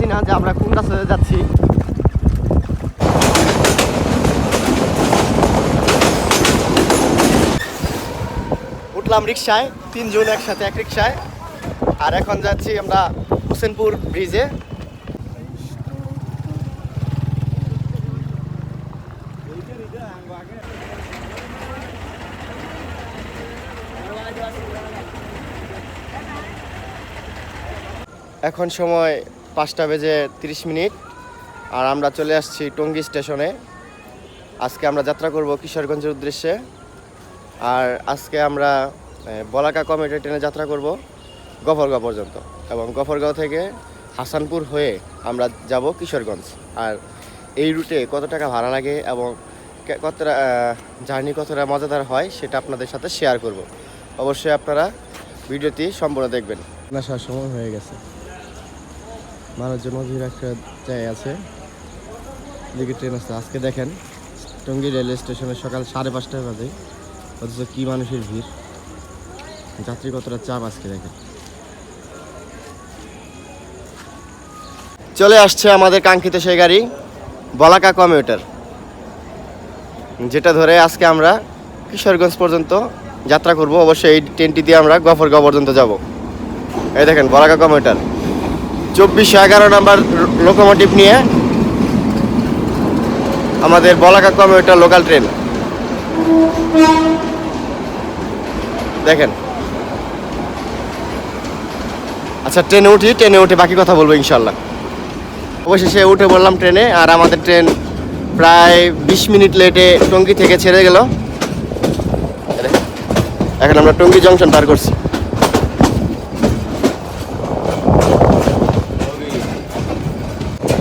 বুঝতেছি না যে আমরা কোন রাস্তাতে যাচ্ছি। উঠলাম রিক্সায় তিনজন একসাথে এক রিক্সায় আর এখন যাচ্ছি আমরা হোসেনপুর ব্রিজে। এখন সময় পাঁচটা বেজে তিরিশ মিনিট আর আমরা চলে আসছি টঙ্গী স্টেশনে। আজকে আমরা যাত্রা করব কিশোরগঞ্জের উদ্দেশ্যে। আর আজকে আমরা বলাকা কমিটি ট্রেনে যাত্রা করব গফরগাঁও পর্যন্ত এবং গফরগাঁও থেকে হাসানপুর হয়ে আমরা যাব কিশোরগঞ্জ। আর এই রুটে কত টাকা ভাড়া লাগে এবং কতটা জার্নি কতটা মজাদার হয় সেটা আপনাদের সাথে শেয়ার করব। অবশ্যই আপনারা ভিডিওটি সম্পূর্ণ দেখবেন। আসার সময় হয়ে গেছে। মানুষজন নদীর একটা জায়গা আছে। দিকে ট্রেন আছে আজকে দেখেন, টঙ্গী রেলওয়ে স্টেশনে সকাল সাড়ে পাঁচটা বাজে। অথচ কী মানুষের ভিড়। যাত্রী কতটা চাপ আজকে দেখেন। চলে আসছে আমাদের কাঙ্ক্ষিত সেই গাড়ি, বলাকা কমিউটার। যেটা ধরে আজকে আমরা কিশোরগঞ্জ পর্যন্ত যাত্রা করব। অবশ্যই এই ট্রেনটি দিয়ে আমরা গফরগাঁও পর্যন্ত যাব। এই দেখেন, বলাকা কমিউটার। চব্বিশশো এগারো নাম্বার লোকোমোটিভ নিয়ে আমাদের বলাকা কমিউটার লোকাল ট্রেন দেখেন। আচ্ছা ট্রেনে উঠি ট্রেনে উঠে বাকি কথা বলব ইনশাল্লাহ অবশেষে উঠে বললাম ট্রেনে আর আমাদের ট্রেন প্রায় বিশ মিনিট লেটে টঙ্গি থেকে ছেড়ে গেল। এখন আমরা টঙ্গি জংশন পার করছি।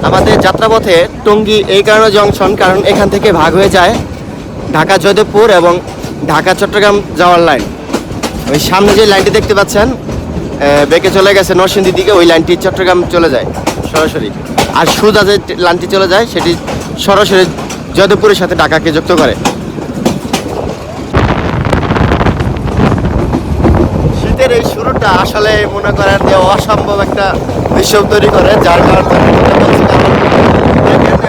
আমাদের যাত্রাপথে টঙ্গী এই কারণে জংশন, কারণ এখান থেকে ভাগ হয়ে যায় ঢাকা জয়দেবপুর এবং ঢাকা চট্টগ্রাম যাওয়ার লাইন। ওই সামনে যে লাইনটি দেখতে পাচ্ছেন বেঁকে চলে গেছে নরসিংদীর দিকে, ওই লাইনটি চট্টগ্রাম চলে যায়, সরাসরি। আর সোজা যে লাইনটি চলে যায়, সেটি সরাসরি জয়দেবপুরের সাথে ঢাকাকে যুক্ত করে। শীতের এই শুরুটা আসলে মনে করেন যে অসম্ভব একটা দৃশ্য তৈরি করে, যার কারণে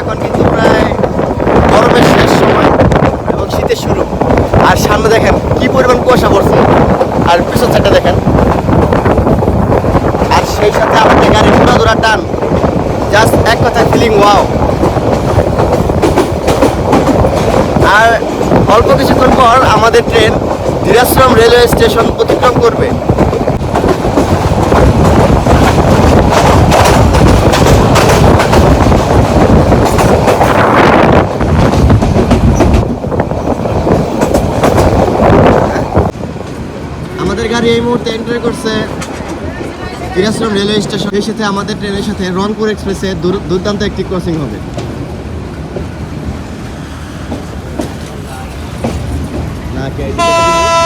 এখন কিন্তু প্রায় গরমের শেষ সময় এবং শীতের শুরু। আর সামনে দেখেন কি পরিমাণ কুয়াশা পড়ছে। আর পিছন সাইডটা দেখেন। আর সেই সাথে আমাদের গাড়ির ঘোরা দৌড়া টান। জাস্ট এক কথা ফিলিং ওয়াও আর অল্প কিছুক্ষণ পর আমাদের ট্রেন ধীরাশ্রম রেলওয়ে স্টেশন অতিক্রম করবে আমাদের গাড়ি এই মুহূর্তে এন্টার করছে ধীরাশ্রম রেলওয়ে স্টেশনের সাথে আমাদের ট্রেনের সাথে রংপুর এক্সপ্রেসে দুর- দুর্দান্ত একটি ক্রসিং হবে। না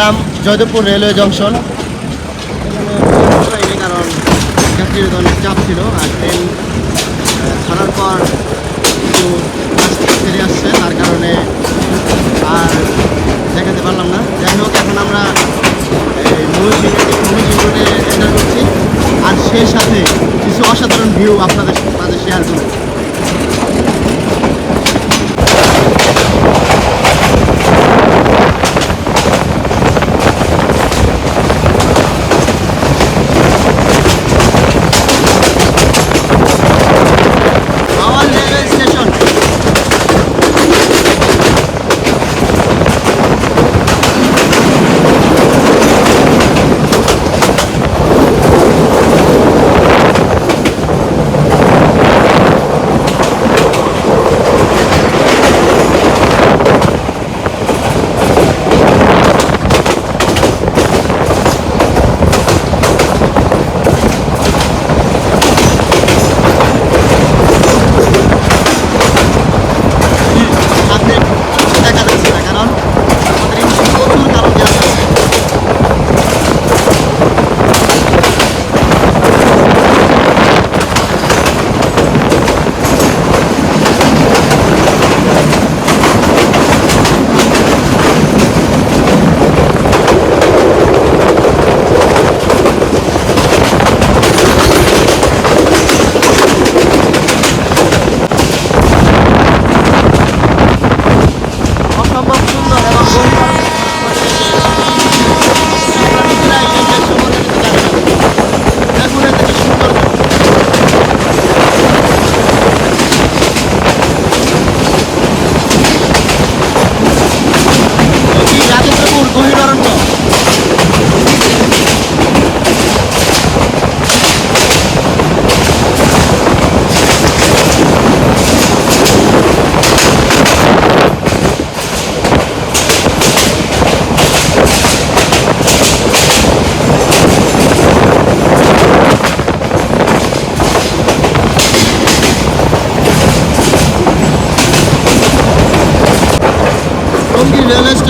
এলাম জয়দেবপুর রেলওয়ে জংশন। কারণ যাত্রীর অনেক চাপ ছিল আর ট্রেন ছাড়ার পর একটু ফিরে আসছে, তার কারণে আর দেখাতে পারলাম না। যাই হোক, এখন আমরা এন্টার করছি। আর সেই সাথে কিছু অসাধারণ ভিউ আপনাদের সাথে শেয়ার করব।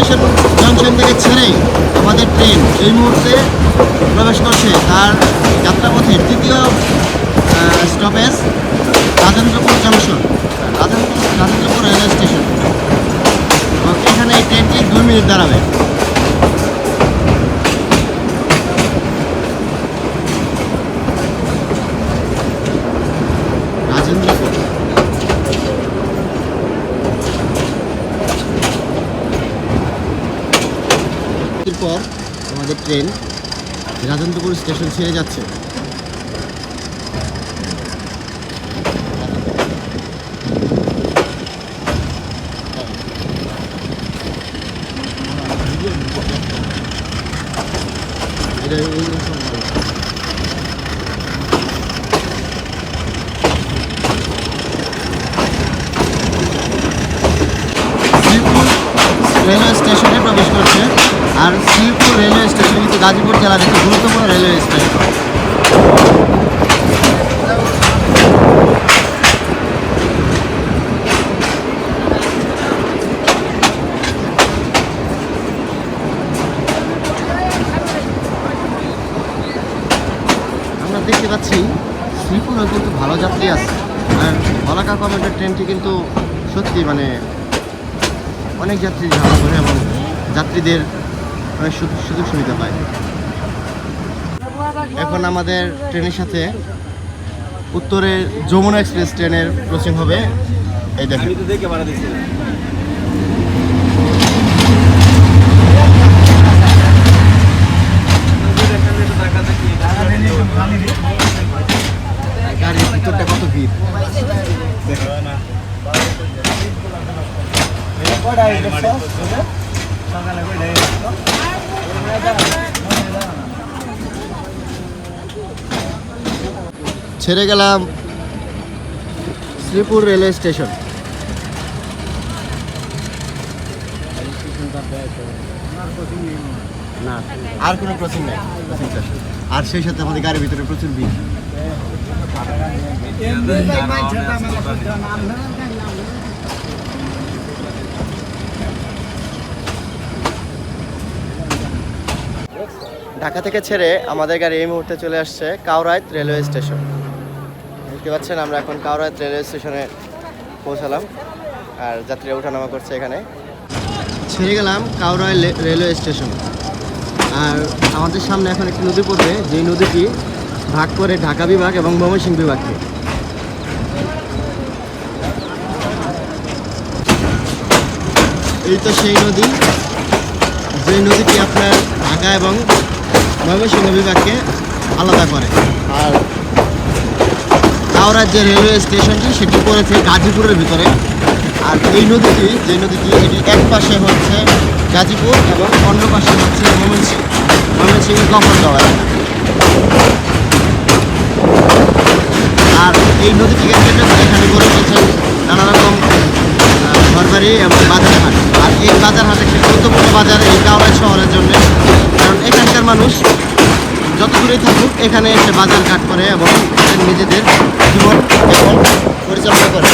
স্টেশন জংশন থেকে ছেড়েই আমাদের ট্রেন এই মুহূর্তে প্রবেশ করছে। তার যাত্রাপথে তৃতীয় stoppage Rajendrapur junction Rajendra Rajendrapur railway station এখানে এই ট্রেনটি দুই মিনিট দাঁড়াবে রাজেন্দ্রপুর এরপর আমাদের ট্রেন রাজেন্দ্রপুর স্টেশন ছেড়ে যাচ্ছে। রেলওয়ে স্টেশনে প্রবেশ করছে। আর কিন্তু গাজীপুর জেলার একটি গুরুত্বপূর্ণ রেলওয়ে স্টেশন। আমরা দেখতে পাচ্ছি শ্রীপুরেও কিন্তু ভালো যাত্রী আছে। আর বলাকা কমেন্টের ট্রেনটি কিন্তু সত্যি মানে অনেক যাত্রী ঝামেলা করে এবং যাত্রীদের অনেক সুযোগ সুবিধা পায়। এখন আমাদের ট্রেনের সাথে উত্তরের যমুনা এক্সপ্রেস ট্রেনের ক্রসিং হবে। এই দেখেন আমি তো দেখে ভাড়া দিচ্ছি গাড়ির ভিতরটা কত ভিড় ছেড়ে গেলাম শ্রীপুর রেলওয়ে স্টেশন। না, আর কোনো ক্রসিং নেই। আর সেই সাথে আমাদের গাড়ির ভিতরে প্রচুর ভিড়। ঢাকা থেকে ছেড়ে আমাদের গাড়ি এই মুহূর্তে চলে আসছে কাউরাইত রেলওয়ে স্টেশন। দেখতে পাচ্ছেন আমরা এখন কাউরাইত রেলওয়ে স্টেশনে পৌঁছালাম আর যাত্রীরা ওঠানামা করছে এখানে। ছেড়ে গেলাম কাউরাই লে- রেলওয়ে স্টেশন। আর আমাদের সামনে এখন একটি নদী পড়বে যেই নদীটি ভাগ করে ঢাকা বিভাগ এবং ময়মনসিংহ বিভাগকে। এই তো সেই নদী। যে নদীটি আপনার ঢাকা এবং ময়মনসিংহ বিভাগকে আলাদা করে। আর হাওড়ার যে রেলওয়ে স্টেশনটি, সেটি পড়েছে গাজীপুরের ভিতরে। আর এই নদীটি, যে নদীটি, এটি এক পাশে হচ্ছে গাজীপুর এবং অন্য পাশে হচ্ছে ময়মনসিংহ। ময়মনসিংহের গফরগাঁও আর এই নদীটিকে কেন্দ্র এখানে গড়ে উঠেছেন নানা রকম ঘরবাড়ি এবং বাজার হাট আর এই বাজার হাট একটি গুরুত্বপূর্ণ বাজার এই কাউরাই শহরের জন্য। কারণ এখানকার মানুষ যত দূরে থাকুক, এখানে এসে বাজার কাট করে এবং তাদের নিজেদের জীবন এবং পরিচালনা করে।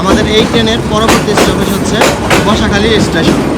আমাদের এই ট্রেনের পরবর্তী স্টপেজ হচ্ছে বসাখালী স্টেশন স্টেশনে।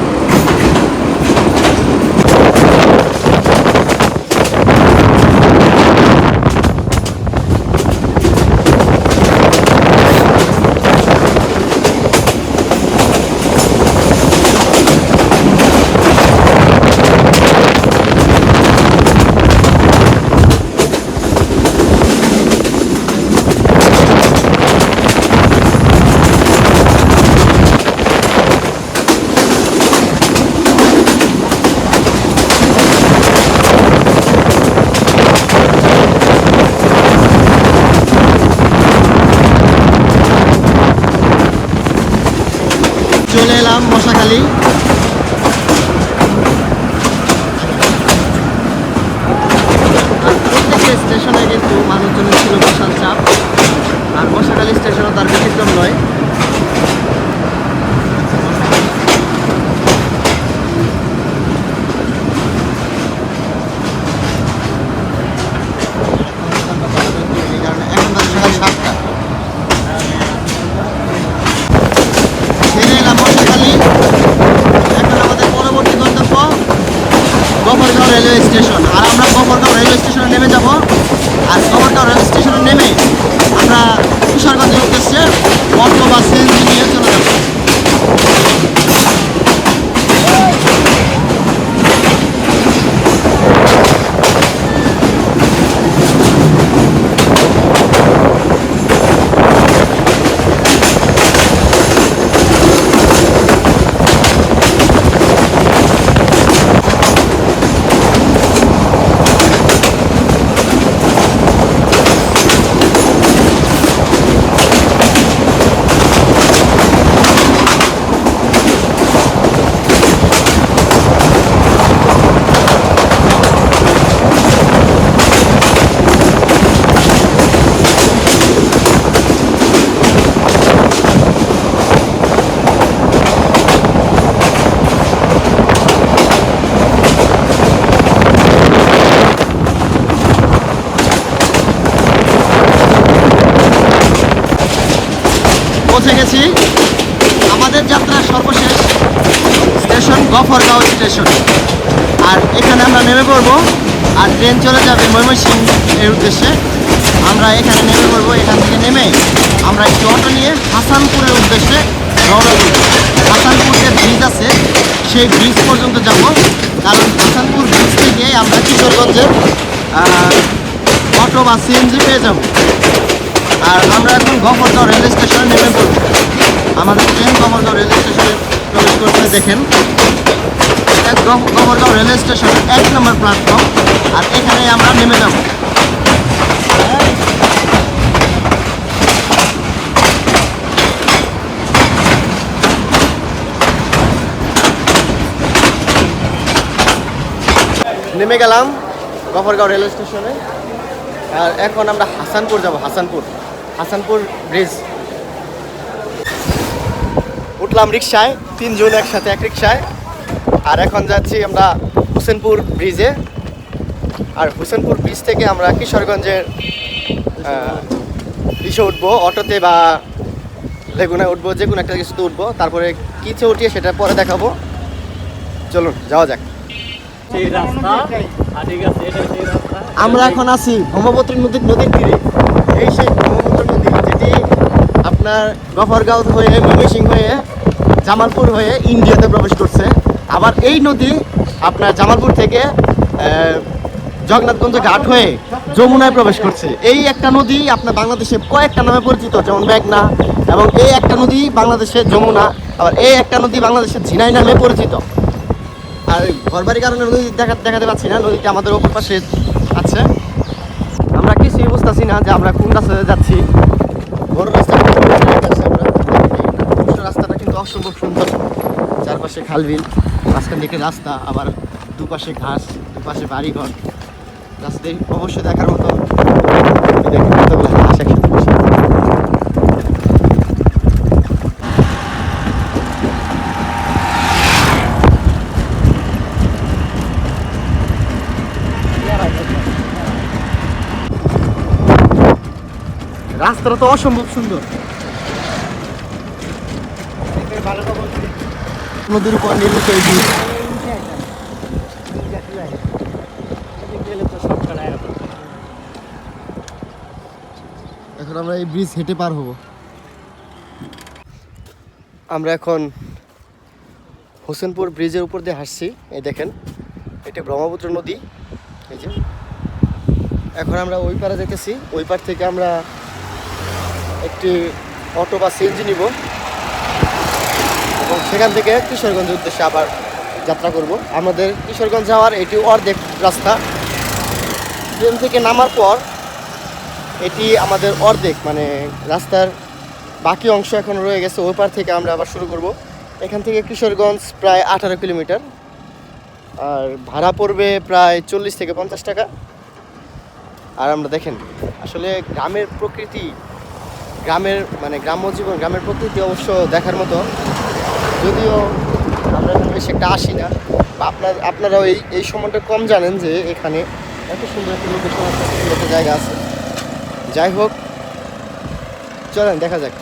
রওনা হাসানপুর যে ব্রিজ আছে। সেই ব্রিজ পর্যন্ত যাব। কারণ হাসানপুর ব্রিজ থেকে আমরা কিশোরগঞ্জের অটো বা সিএনজি পেয়ে যাব। আর আমরা এখন গফরগাঁও রেলওয়ে স্টেশনে নেমে পড়ব। আমাদের ট্রেন গফরগাঁও রেলওয়ে স্টেশনে প্রবেশ করতে দেখেন। গফরগাঁও রেলওয়ে স্টেশনের এক নম্বর প্ল্যাটফর্ম আর এখানে আমরা নেমে যাব। নেমে গেলাম গফরগাঁও রেলওয়ে স্টেশনে। আর এখন আমরা হাসানপুর যাব, হাসানপুর। হাসানপুর ব্রিজ উঠলাম রিক্সায়, তিনজন একসাথে এক রিক্সায়। আর এখন যাচ্ছি আমরা হোসেনপুর ব্রিজে আর হোসেনপুর ব্রিজ থেকে আমরা কিশোরগঞ্জের ইসে উঠবো, অটোতে বা লেগুনায় উঠবো যে কোনো একটা কিছুতে উঠবো। তারপরে কিছে উঠিয়ে সেটা পরে দেখাবো। চলুন, যাওয়া যাক। আমরা এখন আছি ব্রহ্মপুত্র নদীর নদীর তীরে। এই সেই ব্রহ্মপুত্র নদী, যেটি আপনার গফরগাঁও হয়ে, ময়মনসিংহ হয়ে, জামালপুর হয়ে ইন্ডিয়াতে প্রবেশ করছে। আবার এই নদী আপনার জামালপুর থেকে জগন্নাথগঞ্জ ঘাট হয়ে যমুনায় প্রবেশ করছে। এই একটা নদী আপনার বাংলাদেশে কয়েকটা নামে পরিচিত, যেমন মেঘনা এবং এই একটা নদী বাংলাদেশের যমুনা, আবার এই একটা নদী বাংলাদেশের ঝিনাই নামে পরিচিত। ঘরবাড়ির কারণে নদী দেখা দেখাতে পাচ্ছি না নদীটা আমাদের ওপর পাশে আছে। আমরা কিছুই বুঝতেছি না যে আমরা কোন রাস্তাতে যাচ্ছি। বড় রাস্তা আমরা রাস্তাটা কিন্তু অসম্ভব সুন্দর। চারপাশে খালবিল মাঝখান থেকে রাস্তা, আবার দুপাশে ঘাস, দুপাশে বাড়িঘর। রাস্তায় অবশ্যই দেখার মতো। এই দেখেন কতগুলো ঘাস একসাথে বসে আছে। রাস্তাটা তো অসম্ভব সুন্দর। নদীর উপর নির্মিত এখন আমরা এই ব্রিজ হেঁটে পার হব। আমরা এখন হোসেনপুর ব্রিজের উপর দিয়ে হাসছি এই দেখেন, এটা ব্রহ্মপুত্র নদী, এই যে। এখন আমরা ওই পারে যেতেছি ওই পার থেকে আমরা একটি অটো বা সিএনজি নিব। এবং সেখান থেকে কিশোরগঞ্জের উদ্দেশ্যে আবার যাত্রা করব। আমাদের কিশোরগঞ্জ যাওয়ার এটি অর্ধেক রাস্তা। ট্রেন থেকে নামার পর এটি আমাদের অর্ধেক মানে রাস্তার বাকি অংশ এখন রয়ে গেছে, ওই পার থেকে আমরা আবার শুরু করব। এখান থেকে কিশোরগঞ্জ প্রায় আঠারো কিলোমিটার। আর ভাড়া পড়বে প্রায় চল্লিশ থেকে পঞ্চাশ টাকা। আর আমরা দেখেন, আসলে গ্রামের প্রকৃতি গ্রামের মানে গ্রাম্য জীবন, গ্রামের প্রকৃতি অবশ্য দেখার মতো। যদিও আমরা এখানে বেশি একটা আসি না আপনার, আপনারাও এই এই সময়টা কম জানেন যে এখানে এত সুন্দর একটা লোকেশন আছে, সুন্দর একটা জায়গা আছে। যাই হোক, চলেন, দেখা যাক।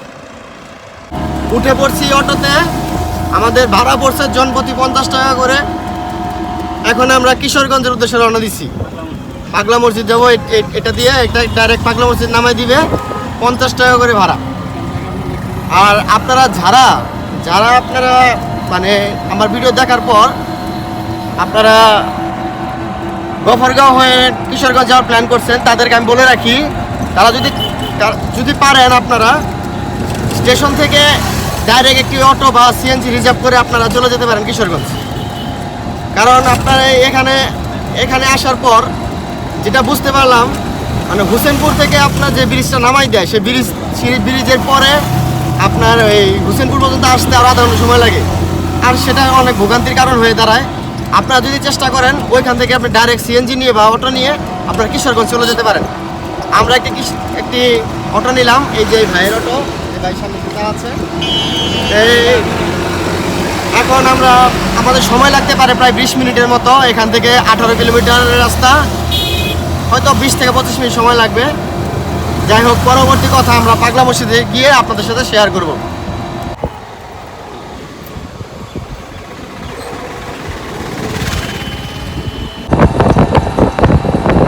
উঠে পড়ছি অটোতে, আমাদের ভাড়া পড়ছে জনপ্রতি পঞ্চাশ টাকা করে। এখন আমরা কিশোরগঞ্জের উদ্দেশ্যে রওনা দিচ্ছি পাগলা মসজিদ যাব এটা দিয়ে একটা ডাইরেক্ট পাগলা মসজিদ নামাই দিবে। পঞ্চাশ টাকা করে ভাড়া। আর আপনারা যারা যারা আপনারা মানে আমার ভিডিও দেখার পর আপনারা গফরগাঁও হয়ে কিশোরগঞ্জ যাওয়ার প্ল্যান করছেন, তাদেরকে আমি বলে রাখি, তারা যদি যদি পারেন আপনারা, স্টেশন থেকে ডাইরেক্ট একটি অটো বা সিএনজি রিজার্ভ করে আপনারা চলে যেতে পারেন কিশোরগঞ্জ। কারণ আপনারা এখানে এখানে আসার পর যেটা বুঝতে পারলাম মানে হুসেনপুর থেকে আপনার যে ব্রিজটা নামাই দেয় সেই ব্রিজ সেই ব্রিজের পরে আপনার এই হুসেনপুর পর্যন্ত আসতে আরও আধা সময় লাগে। আর সেটা অনেক ভোগান্তির কারণ হয়ে দাঁড়ায়। আপনারা যদি চেষ্টা করেন, ওইখান থেকে আপনি ডাইরেক্ট সিএনজি নিয়ে বা অটো নিয়ে আপনার কিশোরগঞ্জ চলে যেতে পারেন। আমরা একটি একটি অটো নিলাম, এই যে ভাইয়ের অটো এই আছে? এই, এখন আমরা, আমাদের সময় লাগতে পারে প্রায় বিশ মিনিটের মতো, এখান থেকে আঠারো কিলোমিটারের রাস্তা। হয়তো বিশ থেকে পঁচিশ মিনিট সময় লাগবে। যাই হোক, পরবর্তী কথা আমরা পাগলা মসজিদে গিয়ে আপনাদের সাথে শেয়ার করব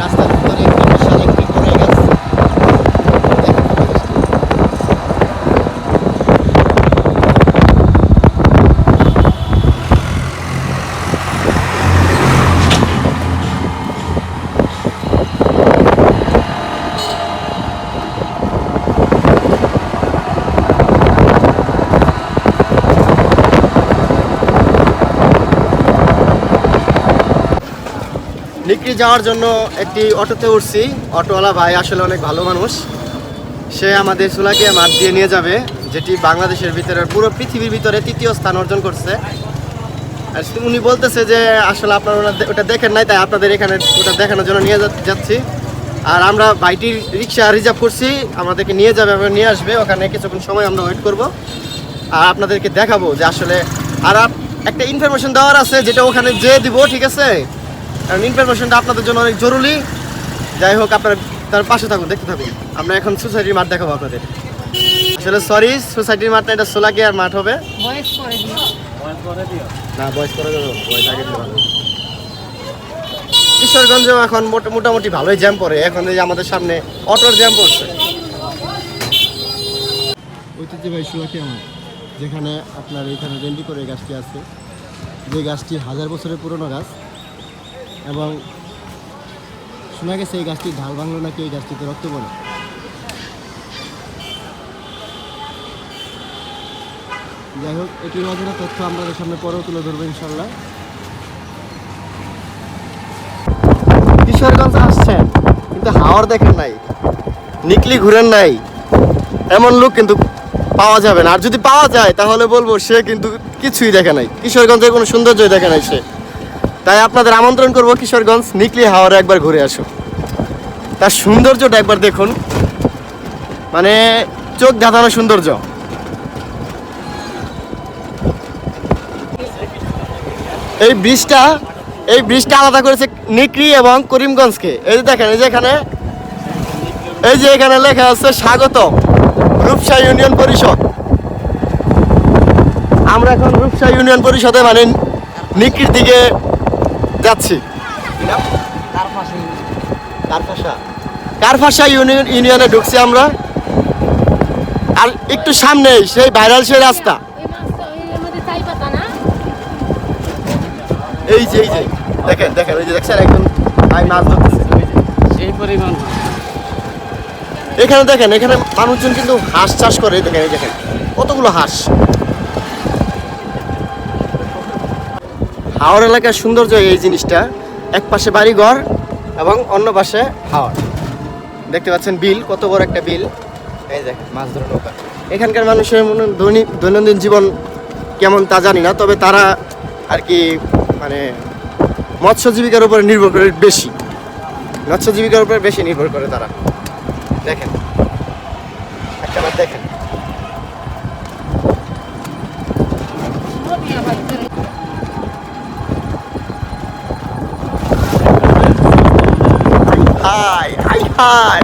রাস্তার ভিতরে একটি বিশাল একটি বড়ই গাছ। দেখেন পরিবেশটা। নিকরি যাওয়ার জন্য একটি অটোতে উঠছি। অটোওয়ালা ভাই আসলে অনেক ভালো মানুষ। সে আমাদের সুলাকিয়া মাঠ দিয়ে নিয়ে যাবে, যেটি বাংলাদেশের ভিতরে পুরো পৃথিবীর ভিতরে তৃতীয় স্থান অর্জন করছে। আর উনি বলতেছে যে, আসলে আপনারা ওটা- দেখেন নাই, তাই আপনাদের এখানে ওটা দেখানোর জন্য নিয়ে যাচ্ছি। আর আমরা বাইটির রিক্সা রিজার্ভ করছি, আমাদেরকে নিয়ে যাবে এবং নিয়ে আসবে, ওখানে কিছুক্ষণ সময় আমরা ওয়েট করব। আর আপনাদেরকে দেখাবো যে আসলে আর একটা ইনফরমেশন দেওয়ার আছে, যেটা ওখানে যে দিব, ঠিক আছে? কারণ ইনফরমেশনটা আপনাদের জন্য অনেক জরুরি। যাই হোক আপনারা তার পাশে থাকুন দেখতে থাকুন। আমরা এখন সোসাইটির মাঠ দেখাবো আপনাদের। আসলে সরি সোসাইটির মাঠ না এটা সোলাকিয়ার মাঠ হবে। বয়স করে দিও। বয়স করে দিও? না বয়স করে দেবো বয়স আগে কিশোরগঞ্জেও এখন মোটা- মোটামুটি ভালোই জ্যাম পড়ে। এখন এই আমাদের সামনে অটোর জ্যাম পড়ছে। ঐতিহ্যবাহী সুলাকি আমার যেখানে আপনার এখানে রেন্ডি করে গাছটি আছে। যে গাছটি হাজার বছরের পুরনো গাছ এবং শোনা গেছে এই গাছটি ঢাল ভাঙলো নাকি এই গাছটিতে রক্ত পড়ে? যাই হোক, এটির অজানা তথ্য আপনাদের সামনে পরেও তুলে ধরবো ইনশাল্লাহ কিশোরগঞ্জ আসছেন, কিন্তু হাওয়ার দেখেন নাই, নিকলি ঘুরেন নাই, এমন লোক কিন্তু পাওয়া যাবে না। আর যদি পাওয়া যায়, তাহলে বলব সে কিন্তু কিছুই দেখে নাই। কিশোরগঞ্জের কোনো সৌন্দর্যই দেখে নাই সে। তাই আপনাদের আমন্ত্রণ করব কিশোরগঞ্জ নিকলি হাওয়ারে একবার ঘুরে আসো। তার সৌন্দর্যটা একবার দেখুন। মানে চোখ ধাঁধানো সৌন্দর্য। এই ব্রিজটা এই ব্রিজটা আলাদা করেছে নিকরি এবং করিমগঞ্জকে। এই যে দেখেন, এই যে এখানে, এই যে এখানে লেখা আছে স্বাগত রূপসা ইউনিয়ন পরিষদ। আমরা এখন রূপসা ইউনিয়ন পরিষদে মানে নিকরির দিকে যাচ্ছি। কারফাসা ইউনিয়ন ইউনিয়নে ঢুকছি আমরা? আর একটু সামনে সেই ভাইরাল সেই রাস্তা। এই যে এই যে দেখেন দেখেন ওই যে দেখছেন একজন ভাই মাছ ধরতেছে। সেই পরিমাণ। এখানে দেখেন এখানে মানুষজন কিন্তু হাঁস চাষ করে দেখেন এই দেখেন কতগুলো হাঁস। হাওড় এলাকার সৌন্দর্য এই জিনিসটা। এক পাশে বাড়িঘর এবং অন্য পাশে হাওড় দেখতে পাচ্ছেন বিল, কত বড় একটা বিল। এই দেখেন মাছ ধরে নৌকা। এখানকার মানুষের মনে দৈনন্দিন জীবন কেমন তা জানি না, তবে তারা আর কি মানে মৎস্য জীবিকার উপরে নির্ভর করে বেশি। মৎস্য জীবিকার উপরে বেশি নির্ভর করে তারা। দেখেন। একবার দেখেন নদী আবার চলে। হাই হাই হাই।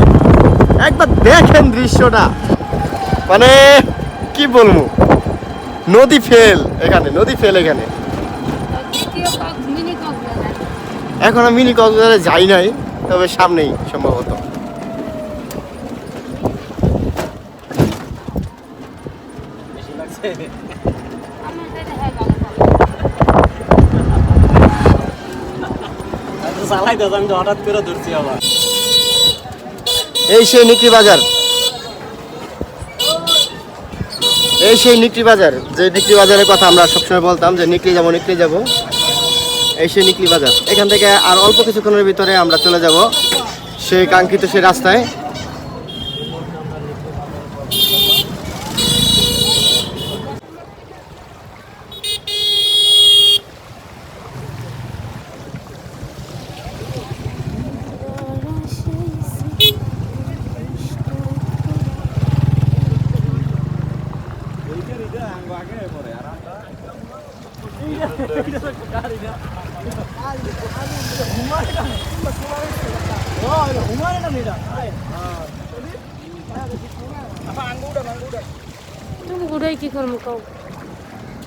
একবার দেখেন দৃশ্যটা। মানে কি বলব? নদী ফেল এখানে নদী ফেল এখানে। এখন। আমি মিনি কক্সবাজারে যাই নাই তবে সামনেই সম্ভবত। হয় চালাই দাদা আমি হঠাৎ করে ধরছি আবার। এই সেই নিকরি বাজার। এই সেই নিকরি বাজার, যে নিকরি বাজারের কথা আমরা সবসময় বলতাম, যে নিকরি যাব নিকরি যাব। এই সেই নিকরি বাজার। এখান থেকে আর অল্প কিছুক্ষণের ভিতরে আমরা চলে যাব সেই কাঙ্ক্ষিত সেই রাস্তায়।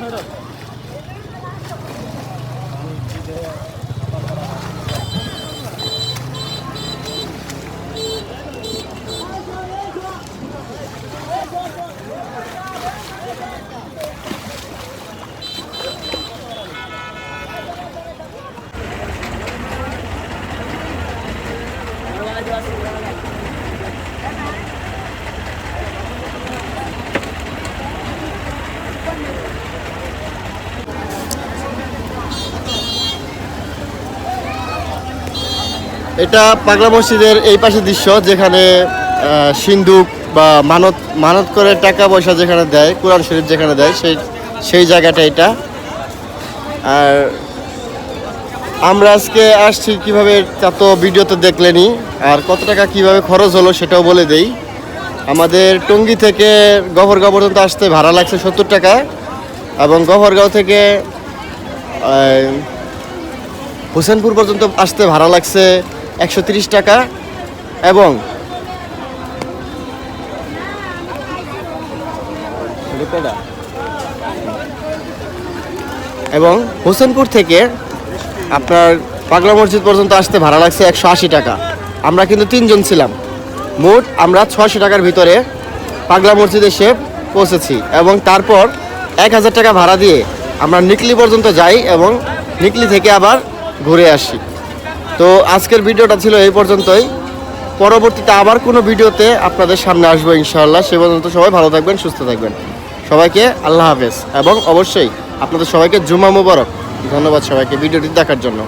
来吧，এটা পাগলা মসজিদের এই পাশে দৃশ্য যেখানে আহ, সিন্দুক বা মানত মানত করে টাকা পয়সা যেখানে দেয় কোরআন শরীফ যেখানে দেয় সেই সেই জায়গাটা এটা। আর আমরা আজকে আসছি কীভাবে তা তো ভিডিওতে দেখলেনি আর কত টাকা কীভাবে খরচ হলো সেটাও বলে দেই। আমাদের টঙ্গী থেকে গফরগাঁও পর্যন্ত আসতে ভাড়া লাগছে সত্তর টাকা এবং গফরগাঁও থেকে হোসেনপুর পর্যন্ত আসতে ভাড়া লাগছে একশো তিরিশ টাকা এবং এবং হোসেনপুর থেকে আপনার পাগলা মসজিদ পর্যন্ত আসতে ভাড়া লাগছে একশো আশি টাকা। আমরা কিন্তু তিনজন ছিলাম। মোট আমরা ছশো টাকার ভিতরে পাগলা মসজিদ এসে পৌঁছেছি এবং তারপর এক হাজার টাকা ভাড়া দিয়ে আমরা নিকলি পর্যন্ত যাই এবং নিকলি থেকে আবার ঘুরে আসি। তো আজকের ভিডিওটা ছিল এই পর্যন্তই। পরবর্তীতে আবার কোনো ভিডিওতে আপনাদের সামনে আসব ইনশাআল্লাহ। সে পর্যন্ত সবাই ভালো থাকবেন, সুস্থ থাকবেন। সবাইকে আল্লাহ হাফেজ। এবং অবশ্যই আপনাদের সবাইকে জুমা মুবারক। ধন্যবাদ সবাইকে ভিডিওটি দেখার জন্য।